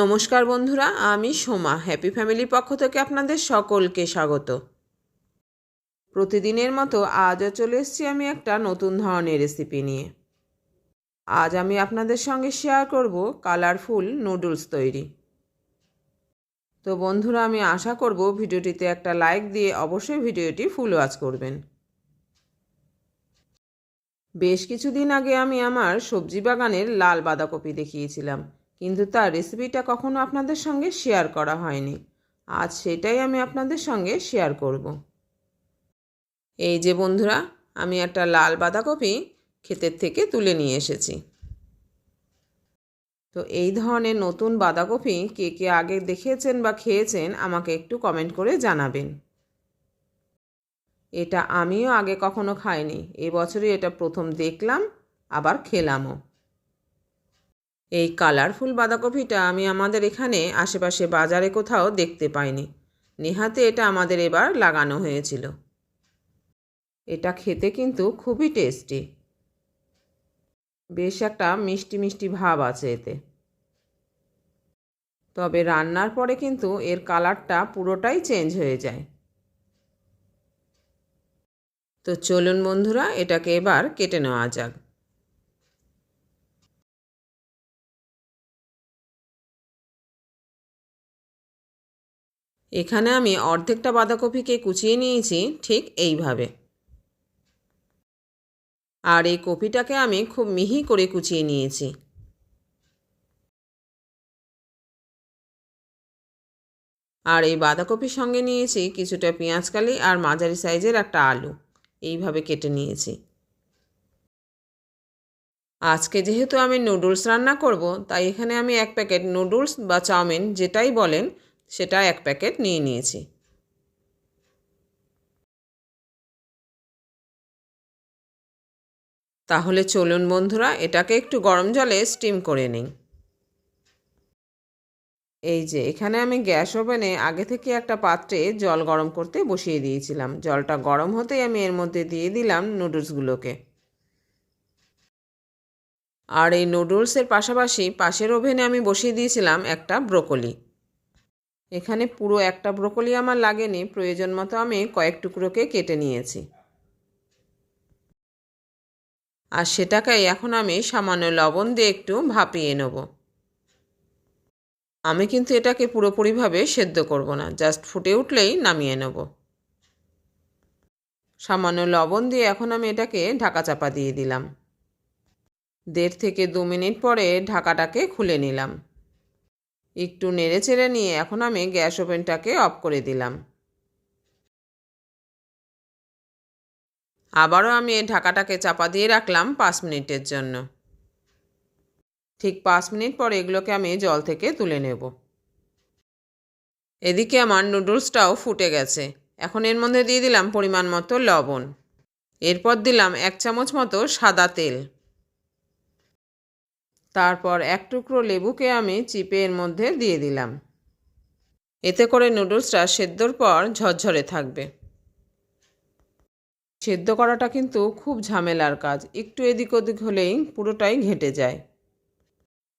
নমস্কার বন্ধুরা, আমি সোমা। হ্যাপি ফ্যামিলির পক্ষ থেকে আপনাদের সকলকে স্বাগত। প্রতিদিনের মতো আজও চলে এসেছি আমি একটা নতুন ধরনের রেসিপি নিয়ে। আজ আমি আপনাদের সঙ্গে শেয়ার করব কালারফুল নুডলস তৈরি। তো বন্ধুরা, আমি আশা করব ভিডিওটিতে একটা লাইক দিয়ে অবশ্যই ভিডিওটি ফুল ওয়াচ করবেন। বেশ কিছুদিন আগে আমি আমার সবজি বাগানের লাল বাঁধাকপি দেখিয়েছিলাম। কিন্তু তার রেসিপিটা কখনো আপনাদের সঙ্গে শেয়ার করা হয়নি। আজ সেটাই আমি আপনাদের সঙ্গে শেয়ার করব। এই যে বন্ধুরা, আমি একটা লাল বাঁধাকপি ক্ষেতের থেকে তুলে নিয়ে এসেছি। তো এই ধরনের নতুন বাঁধাকপি কে কে আগে দেখেছেন বা খেয়েছেন আমাকে একটু কমেন্ট করে জানাবেন। এটা আমিও আগে কখনো খাইনি, এবছরই এটা প্রথম দেখলাম, আবার খেলামও। এই কালারফুল বাঁধাকপিটা আমি আমাদের এখানে আশেপাশে বাজারে কোথাও দেখতে পাইনি। নেহাতে এটা আমাদের এবার লাগানো হয়েছিল। এটা খেতে কিন্তু খুবই টেস্টি। বেশ একটা মিষ্টি মিষ্টি ভাব আছে এতে। তবে রান্নার পরে কিন্তু এর কালারটা পুরোটাই চেঞ্জ হয়ে যায়। তো চলুন বন্ধুরা, এটাকে এবার কেটে নেওয়া যাক। এখানে আমি অর্ধেকটা বাঁধাকপিকে কুচিয়ে নিয়েছি ঠিক এইভাবে। আর এই কপিটাকে আমি খুব মিহি করে কুচিয়ে নিয়েছি। আর এই বাঁধাকপির সঙ্গে নিয়েছি কিছুটা পেঁয়াজকালি আর মাঝারি সাইজের একটা আলু। এইভাবে কেটে নিয়েছি। আজকে যেহেতু আমি নুডলস রান্না করব, তাই এখানে আমি এক প্যাকেট নুডলস বা চাউমিন যেটাই বলেন সেটা এক প্যাকেট নিয়ে নিয়েছি। তাহলে চলুন বন্ধুরা, এটাকে একটু গরম জলে স্টিম করে নিই। এই যে, এখানে আমি গ্যাস ওভেনে আগে থেকে একটা পাত্রে জল গরম করতে বসিয়ে দিয়েছিলাম। জলটা গরম হতেই আমি এর মধ্যে দিয়ে দিলাম নুডলসগুলোকে। আর এই নুডলসের পাশাপাশি পাশের ওভেনে আমি বসিয়ে দিয়েছিলাম একটা ব্রোকলি। এখানে পুরো একটা ব্রোকলি আমার লাগেনি, প্রয়োজন মতো আমি কয়েক টুকরোকে কেটে নিয়েছি। আর সেটাকে এখন আমি সামান্য লবণ দিয়ে একটু ভাপিয়ে নেব। আমি কিন্তু এটাকে পুরোপুরিভাবে সেদ্ধ করব না, জাস্ট ফুটে উঠলেই নামিয়ে নেব। সামান্য লবণ দিয়ে এখন আমি এটাকে ঢাকা চাপা দিয়ে দিলাম। দেড় থেকে দু মিনিট পরে ঢাকাটাকে খুলে নিলাম। একটু নেড়ে চেড়ে নিয়ে এখন আমি গ্যাস ওভেনটাকে অফ করে দিলাম। আবারও আমি ঢাকাটাকে চাপা দিয়ে রাখলাম পাঁচ মিনিটের জন্য। ঠিক পাঁচ মিনিট পর এগুলোকে আমি জল থেকে তুলে নেব। এদিকে আমার নুডলসটাও ফুটে গেছে। এখন এর মধ্যে দিয়ে দিলাম পরিমাণ মতো লবণ। এরপর দিলাম এক চামচ মতো সাদা তেল। তারপর এক টুকরো লেবুকে আমি চিপে এর মধ্যে দিয়ে দিলাম। এতে করে নুডলসটা সেদ্ধর পর ঝরঝরে থাকবে। সেদ্ধ করাটা কিন্তু খুব ঝামেলার কাজ। একটু এদিক ওদিক হলেই পুরোটাই ঘেটে যায়।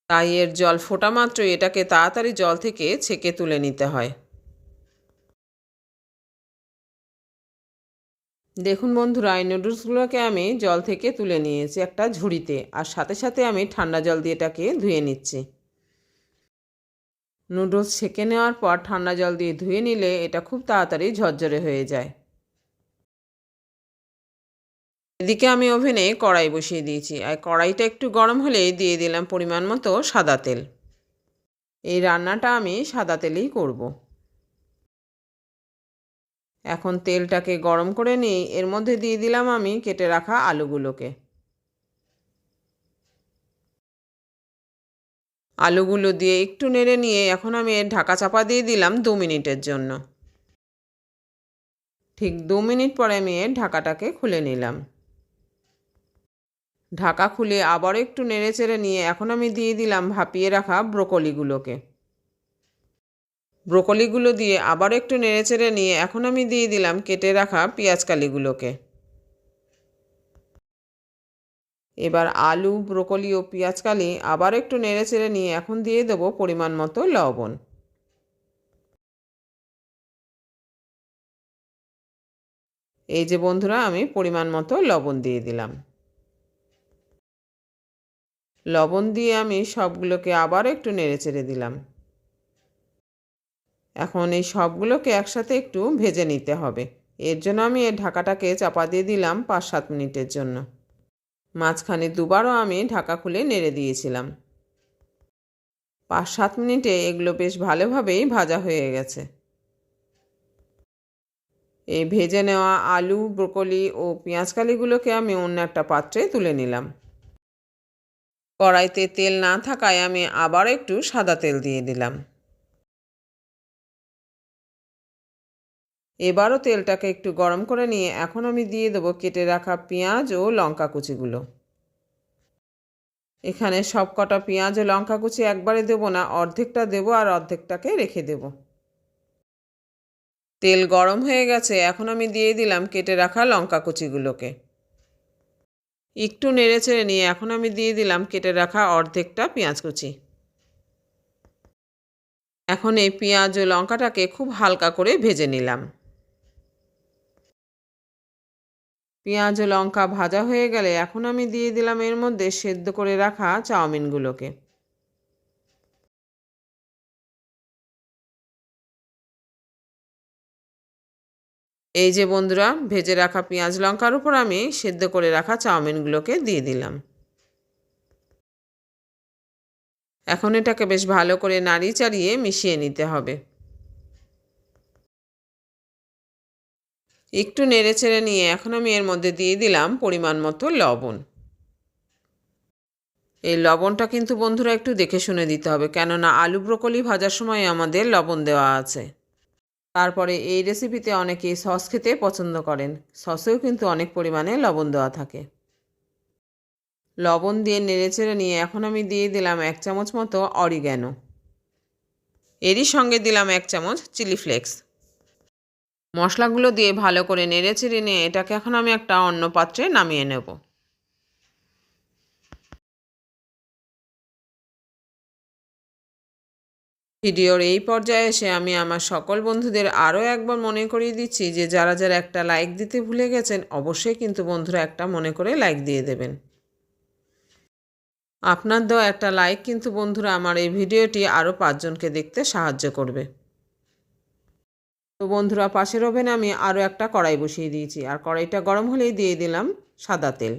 তাই এর জল ফোটা মাত্রই এটাকে তাড়াতাড়ি জল থেকে ছেঁকে তুলে নিতে হয়। দেখুন বন্ধুরা, এই নুডলসগুলোকে আমি জল থেকে তুলে নিয়েছি একটা ঝুড়িতে, আর সাথে সাথে আমি ঠান্ডা জল দিয়ে এটাকে ধুয়ে নিচ্ছি। নুডলস ছেঁকে নেওয়ার পর ঠান্ডা জল দিয়ে ধুয়ে নিলে এটা খুব তাড়াতাড়ি ঝরঝরে হয়ে যায়। এদিকে আমি ওভেনে কড়াই বসিয়ে দিয়েছি, আর কড়াইটা একটু গরম হলে দিয়ে দিলাম পরিমাণ মতো সাদা তেল। এই রান্নাটা আমি সাদা তেলেই করব। এখন তেলটাকে গরম করে নিয়ে এর মধ্যে দিয়ে দিলাম আমি কেটে রাখা আলুগুলোকে। আলুগুলো দিয়ে একটু নেড়ে নিয়ে এখন আমি এর ঢাকা চাপা দিয়ে দিলাম দু মিনিটের জন্য। ঠিক দু মিনিট পরে আমি এর ঢাকাটাকে খুলে নিলাম। ঢাকা খুলে আবার একটু নেড়ে চেড়ে নিয়ে এখন আমি দিয়ে দিলাম ভাপিয়ে রাখা ব্রোকলিগুলোকে। ব্রোকলিগুলো দিয়ে আবার একটু নেড়ে চেড়ে নিয়ে এখন আমি দিয়ে দিলাম কেটে রাখা পেঁয়াজকালিগুলোকে। এবার আলু, ব্রোকলি ও পেঁয়াজকালি আবার একটু নেড়ে চেড়ে নিয়ে এখন দিয়ে দেবো পরিমাণ মতো লবণ। এই যে বন্ধুরা, আমি পরিমাণ মতো লবণ দিয়ে দিলাম। লবণ দিয়ে আমি সবগুলোকে আবার একটু নেড়ে চেড়ে দিলাম। এখন এই সবগুলোকে একসাথে একটু ভেজে নিতে হবে। এর জন্য আমি এই ঢাকাটাকে চাপা দিয়ে দিলাম পাঁচ সাত মিনিটের জন্য। মাঝখানে দুবারও আমি ঢাকা খুলে নেড়ে দিয়েছিলাম। পাঁচ সাত মিনিটে এগুলো বেশ ভালোভাবেই ভাজা হয়ে গেছে। এই ভেজে নেওয়া আলু, ব্রোকলি ও পেঁয়াজকালিগুলোকে আমি অন্য একটা পাত্রে তুলে নিলাম। কড়াইতে তেল না থাকায় আমি আবার একটু সাদা তেল দিয়ে দিলাম। এবারও তেলটাকে একটু গরম করে নিয়ে এখন আমি দিয়ে দেবো কেটে রাখা পেঁয়াজ ও লঙ্কা কুচিগুলো। এখানে সব কটা পেঁয়াজ ও লঙ্কা কুচি একবারে দেবো না, অর্ধেকটা দেবো আর অর্ধেকটাকে রেখে দেব। তেল গরম হয়ে গেছে, এখন আমি দিয়ে দিলাম কেটে রাখা লঙ্কা কুচিগুলোকে। একটু নেড়ে চেড়ে নিয়ে এখন আমি দিয়ে দিলাম কেটে রাখা অর্ধেকটা পেঁয়াজ কুচি। এখন এই পেঁয়াজ ও লঙ্কাটাকে খুব হালকা করে ভেজে নিলাম। পেঁয়াজ ও লঙ্কা ভাজা হয়ে গেলে এখন আমি দিয়ে দিলাম এর মধ্যে সেদ্ধ করে রাখা চাউমিনগুলোকে। এই যে বন্ধুরা, ভেজে রাখা পেঁয়াজ, লঙ্কার উপর আমি সেদ্ধ করে রাখা চাউমিনগুলোকে দিয়ে দিলাম। এখন এটাকে বেশ ভালো করে নাড়িয়ে চাড়িয়ে মিশিয়ে নিতে হবে। একটু নেড়ে চেড়ে নিয়ে এখন আমি এর মধ্যে দিয়ে দিলাম পরিমাণ মতো লবণ। এই লবণটা কিন্তু বন্ধুরা একটু দেখে শুনে দিতে হবে, কেননা আলু ব্রোকলি ভাজার সময় আমাদের লবণ দেওয়া আছে। তারপরে এই রেসিপিতে অনেকে সস খেতে পছন্দ করেন, সসেও কিন্তু অনেক পরিমাণে লবণ দেওয়া থাকে। লবণ দিয়ে নেড়েচেড়ে নিয়ে এখন আমি দিয়ে দিলাম এক চামচ মতো অরিগ্যানো। এরই সঙ্গে দিলাম এক চামচ চিলি ফ্লেক্স। মশলাগুলো দিয়ে ভালো করে নেড়ে চেড়ে নিয়ে এটাকে এখন আমি একটা অন্য পাত্রে নামিয়ে নেব। ভিডিওর এই পর্যায়ে এসে আমি আমার সকল বন্ধুদের আরও একবার মনে করিয়ে দিচ্ছি যে যারা যারা একটা লাইক দিতে ভুলে গেছেন, অবশ্যই কিন্তু বন্ধুরা একটা মনে করে লাইক দিয়ে দেবেন। আপনার দেওয়া একটা লাইক কিন্তু বন্ধুরা আমার এই ভিডিওটি আরও পাঁচজনকে দেখতে সাহায্য করবে। তো বন্ধুরা, পাশের ওভেনে আমি আরও একটা কড়াই বসিয়ে দিয়েছি। আর কড়াইটা গরম হলেই দিয়ে দিলাম সাদা তেল।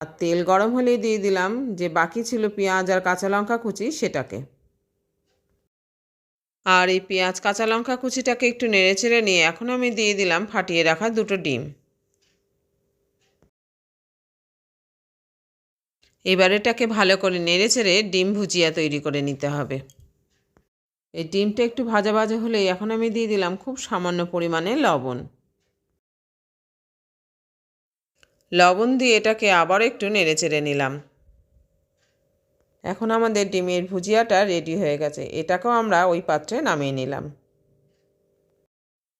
আর তেল গরম হলেই দিয়ে দিলাম যে বাকি ছিল পেঁয়াজ আর কাঁচা লঙ্কা কুচি সেটাকে। আর এই পেঁয়াজ, কাঁচা লঙ্কা কুচিটাকে একটু নেড়ে চেড়ে নিয়ে এখন আমি দিয়ে দিলাম ফাটিয়ে রাখা দুটো ডিম। এবার এটাকে ভালো করে নেড়ে চেড়ে ডিম ভুজিয়া তৈরি করে নিতে হবে। এই ডিমটা একটু ভাজা ভাজা হলে এখন আমি দিয়ে দিলাম খুব সামান্য পরিমাণে লবণ। লবণ দিয়ে এটাকে আবার একটু নেড়ে চেড়ে নিলাম। এখন আমাদের ডিমের ভুজিয়াটা রেডি হয়ে গেছে। এটাকেও আমরা ওই পাত্রে নামিয়ে নিলাম।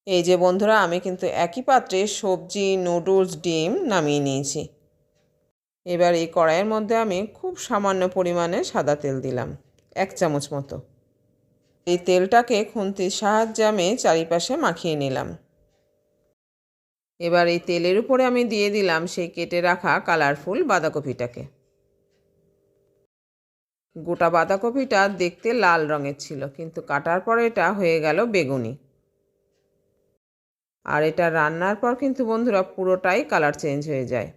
এই যে বন্ধুরা, আমি কিন্তু একই পাত্রে সবজি, নুডলস, ডিম নামিয়ে নিয়েছি। এবার এই কড়াইয়ের মধ্যে আমি খুব সামান্য পরিমাণে সাদা তেল দিলাম, এক চামচ মতো। এই তেলটাকে খুন্তির সাহায্যে আমি চারিপাশে মাখিয়ে নিলাম। এবার এই তেলের উপরে আমি দিয়ে দিলাম সেই কেটে রাখা কালারফুল বাঁধাকপিটাকে। গোটা বাঁধাকপিটা দেখতে লাল রঙের ছিল, কিন্তু কাটার পর এটা হয়ে গেল বেগুনি। আর এটা রান্নার পর কিন্তু বন্ধুরা পুরোটাই কালার চেঞ্জ হয়ে যায়।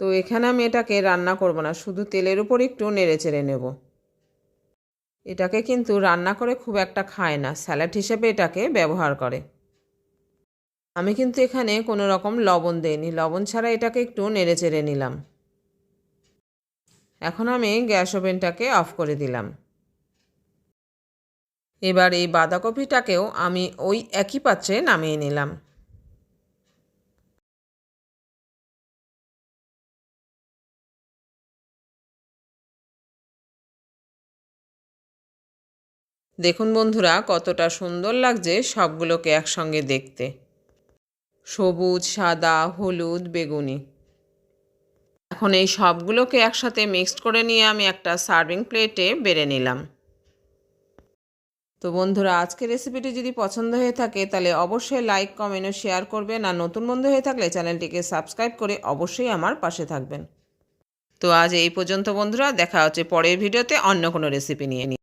তো এখানে আমি এটাকে রান্না করব না, শুধু তেলের উপর একটু নেড়ে চেড়ে নেব। এটাকে কিন্তু রান্না করে খুব একটা খায় না। স্যালাড হিসেবে এটাকে ব্যবহার করে। আমি কিন্তু এখানে কোনো রকম লবণ দেইনি। লবণ ছাড়া এটাকে একটু নেড়ে চেড়ে নিলাম। এখন আমি গ্যাস ওভেনটাকে অফ করে দিলাম। এবার এই বাঁধাকপিটাকেও আমি ওই একই পাত্রে নামিয়ে নিলাম। দেখুন বন্ধুরা, কতটা সুন্দর লাগছে সবগুলোকে একসঙ্গে দেখতে। সবুজ, সাদা, হলুদ, বেগুনি। এখন এই সবগুলোকে একসাথে মিক্সড করে নিয়ে আমি একটা সার্ভিং প্লেটে বেড়ে নিলাম। তো বন্ধুরা, আজকের রেসিপিটি যদি পছন্দ হয়ে থাকে, তাহলে অবশ্যই লাইক, কমেন্ট ও শেয়ার করবেন। আর নতুন বন্ধু হয়ে থাকলে চ্যানেলটিকে সাবস্ক্রাইব করে অবশ্যই আমার পাশে থাকবেন। তো আজ এই পর্যন্ত বন্ধুরা, দেখা হচ্ছে পরের ভিডিওতে অন্য কোনো রেসিপি নিয়ে। নিই